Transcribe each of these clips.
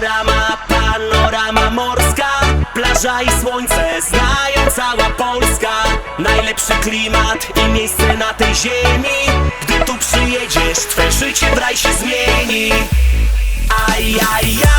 Panorama, panorama morska. Plaża i słońce znają cała Polska. Najlepszy klimat i miejsce na tej ziemi. Gdy tu przyjedziesz, twe życie w raj się zmieni. Aj, aj, aj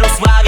Vários, vários